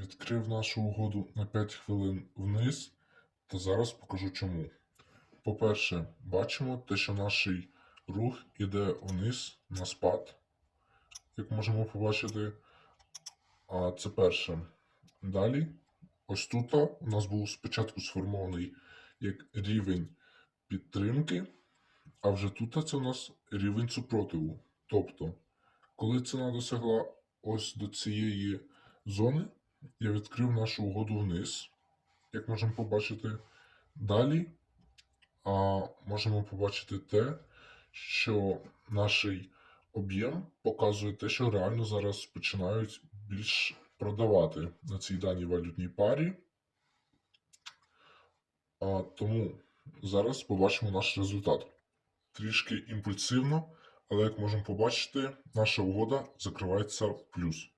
Відкрив нашу угоду на 5 хвилин вниз, та зараз покажу чому. По-перше, бачимо те, що наш рух іде вниз на спад, як можемо побачити. А це перше. Далі, ось тут у нас був спочатку сформований як рівень підтримки, а вже тут це у нас рівень супротиву. Тобто, коли ціна досягла ось до цієї зони, я відкрив нашу угоду вниз, як можемо побачити. Далі а, можемо побачити те, що наш об'єм показує те, що реально зараз починають більш продавати на цій даній валютній парі. А, тому зараз побачимо наш результат. Трішки імпульсивно, але як можемо побачити, наша угода закривається в плюс.